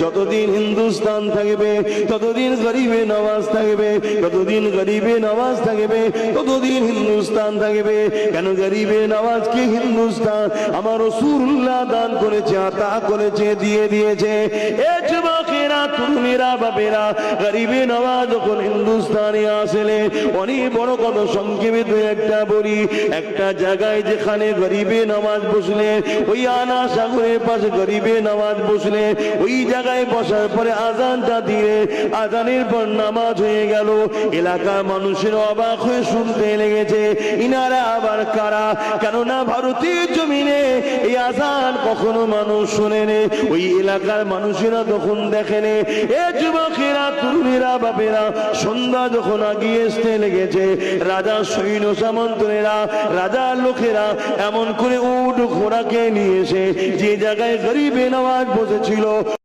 যতদিন হিন্দুস্তান থাকবে, ততদিন গরিবে নামাজ থাকবে, যতদিন গরিবে নামাজ থাকবে, ততদিন হিন্দুস্তান থাকবে। কেন গরিবে নামাজকে হিন্দুস্তান? আমার রসুল্লাহ দান করেছে, আতা করেছে, দিয়ে দিয়েছে। এ তরুণেরা বাপেরা গরিবে যখন হিন্দুস্তানে আসলে, অনেক বড় কত সংক্ষেপে দু একটা বলি, একটা জায়গায় যেখানে গরিবে নামাজ বসলে, ওই আনা সাগরের পাশে গরিবে নামাজ বসলে, ওই জায়গায় বসার পরে আজানটা দিয়ে আজানের পর নামাজ হয়ে গেল। এলাকার মানুষের অবাক হয়ে শুনতে লেগেছে, ইনারা আবার কারা? কেননা ভারতীয় জমিনে এই আজান কখনো মানুষ শোনেনি, ওই এলাকার মানুষেরা তখন দেখেনি এ যুবকেরা, তরুণেরা, বাপেরা, সন্ধ্যা যখন আগিয়ে আসতে লেগেছে, রাজা সৈন্য সামন্তরেরা রাজা লোকেরা এমন করে উঠ ঘোড়াকে নিয়ে এসে যে জায়গায় গরিবে নামাজ বসেছিল